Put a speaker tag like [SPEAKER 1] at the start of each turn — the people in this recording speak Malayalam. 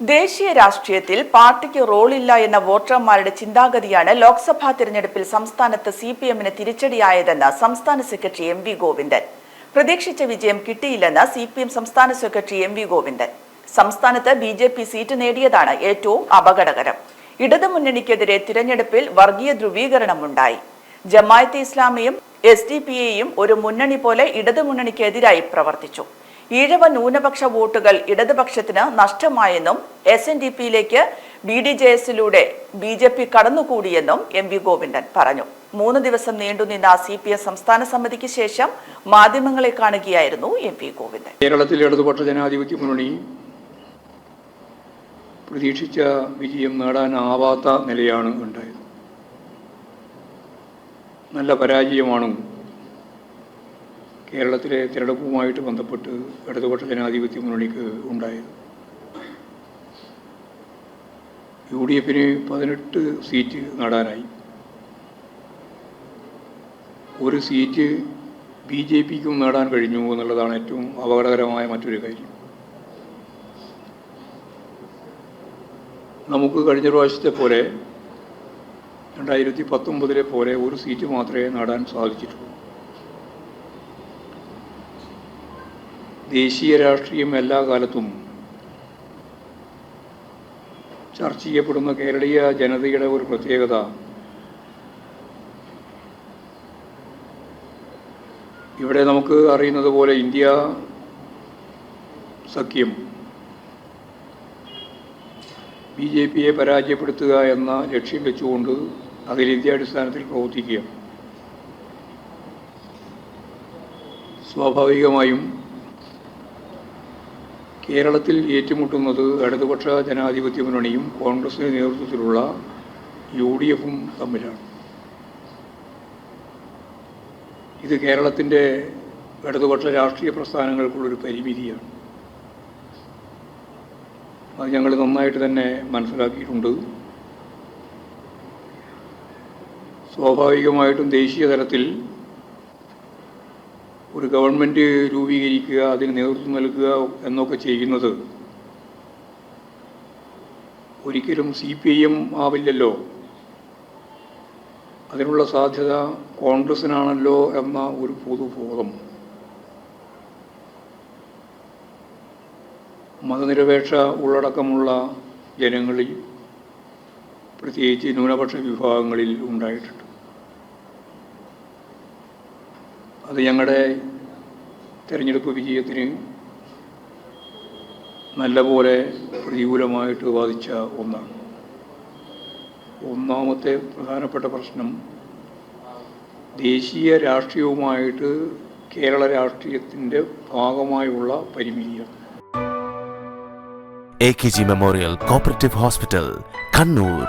[SPEAKER 1] ദേശീയ രാഷ്ട്രീയത്തിൽ പാർട്ടിക്ക് റോളില്ല എന്ന വോട്ടർമാരുടെ ചിന്താഗതിയാണ് ലോക്സഭാ തിരഞ്ഞെടുപ്പിൽ സംസ്ഥാനത്ത് സി പി എമ്മിന് തിരിച്ചടിയായതെന്ന് സംസ്ഥാന സെക്രട്ടറി എം വി ഗോവിന്ദൻ. പ്രതീക്ഷിച്ച വിജയം കിട്ടിയില്ലെന്ന് സി പി എം സംസ്ഥാന സെക്രട്ടറി എം വി ഗോവിന്ദൻ. സംസ്ഥാനത്ത് ബി ജെ പി സീറ്റ് നേടിയതാണ് ഏറ്റവും അപകടകരം. ഇടതുമുന്നണിക്കെതിരെ തിരഞ്ഞെടുപ്പിൽ വർഗീയ ധ്രുവീകരണമുണ്ടായി. ജമായത്തെ ഇസ്ലാമിയും എസ് ഡി പി എയും ഒരു മുന്നണി പോലെ ഇടതുമുന്നണിക്കെതിരായി പ്രവർത്തിച്ചു. ഈഴവ ന്യൂനപക്ഷ വോട്ടുകൾ ഇടതുപക്ഷത്തിന് നഷ്ടമായെന്നും എസ് എൻ ഡി പിയിലേക്ക് ബി ഡി ജെ എസിലൂടെ ബി ജെ പി കടന്നുകൂടിയെന്നും എം വി ഗോവിന്ദൻ പറഞ്ഞു. മൂന്ന് ദിവസം നീണ്ടുനിന്ന സി പി എം സംസ്ഥാന സമിതിക്ക് ശേഷം മാധ്യമങ്ങളെ കാണുകയായിരുന്നു എം വി ഗോവിന്ദൻ.
[SPEAKER 2] കേരളത്തിലെ ഇടതുപക്ഷ ജനാധിപത്യ മുന്നണി പ്രതീക്ഷിച്ച വിജയം നേടാനാവാത്ത നിലയാണ് ഉണ്ടായത്. നല്ല പരാജയമാണ് കേരളത്തിലെ തിരഞ്ഞെടുപ്പുമായിട്ട് ബന്ധപ്പെട്ട് ഇടതുപക്ഷ ജനാധിപത്യ മുന്നണിക്ക് ഉണ്ടായത്. യു ഡി എഫിന് പതിനെട്ട് സീറ്റ് നേടാനായി. ഒരു സീറ്റ് ബി ജെ പിക്കും നേടാൻ കഴിഞ്ഞു എന്നുള്ളതാണ് ഏറ്റവും അപകടകരമായ മറ്റൊരു കാര്യം. നമുക്ക് കഴിഞ്ഞ പ്രാവശ്യത്തെ പോലെ രണ്ടായിരത്തി പത്തൊമ്പതിലെ പോലെ ഒരു സീറ്റ് മാത്രമേ നേടാൻ സാധിച്ചിട്ടുള്ളൂ. ദേശീയ രാഷ്ട്രീയം എല്ലാ കാലത്തും ചർച്ച ചെയ്യപ്പെടുന്ന കേരളീയ ജനതയുടെ ഒരു പ്രത്യേകത. ഇവിടെ നമുക്ക് അറിയുന്നത് പോലെ ഇന്ത്യ സഖ്യം ബി ജെ പിയെ പരാജയപ്പെടുത്തുക എന്ന ലക്ഷ്യം വെച്ചുകൊണ്ട് അഖിലേന്ത്യാടിസ്ഥാനത്തിൽ പ്രവർത്തിക്കുക സ്വാഭാവികമായും കേരളത്തിൽ ഏറ്റുമുട്ടുന്നത് ഇടതുപക്ഷ ജനാധിപത്യ മുന്നണിയും കോൺഗ്രസിന്റെ നേതൃത്വത്തിലുള്ള യു ഡി എഫും തമ്മിലാണ്. ഇത് കേരളത്തിന്റെ ഇടതുപക്ഷ രാഷ്ട്രീയ പ്രസ്ഥാനങ്ങൾക്കുള്ളൊരു പരിമിതിയാണ്. അത് ഞങ്ങൾ നന്നായിട്ട് തന്നെ മനസ്സിലാക്കിയിട്ടുണ്ട്. സ്വാഭാവികമായിട്ടും ദേശീയ തലത്തിൽ ഒരു ഗവൺമെന്റ് രൂപീകരിക്കുക അതിന് നേതൃത്വം നൽകുക എന്നൊക്കെ ചെയ്യുന്നത് ഒരിക്കലും സി പി ഐ എം ആവില്ലല്ലോ. അതിനുള്ള സാധ്യത കോൺഗ്രസിനാണല്ലോ എന്ന ഒരു പൊതുബോധം. മതനിരപേക്ഷ ഉള്ളടക്കമുള്ള ജനങ്ങളിൽ പ്രത്യേകിച്ച് ന്യൂനപക്ഷ വിഭാഗങ്ങളിൽ ഉണ്ടായിട്ടുണ്ട്. അത് ഞങ്ങളുടെ തിരഞ്ഞെടുപ്പ് വിജയത്തിന് നല്ലപോലെ പ്രതികൂലമായിട്ട് ബാധിച്ച ഒന്നാണ്. ഒന്നാമത്തെ പ്രധാനപ്പെട്ട പ്രശ്നം ദേശീയ രാഷ്ട്രീയവുമായിട്ട് കേരള രാഷ്ട്രീയത്തിന്റെ ഭാഗമായുള്ള പരിമിതിയാണ്.
[SPEAKER 3] A K G memorial cooperative hospital Kannur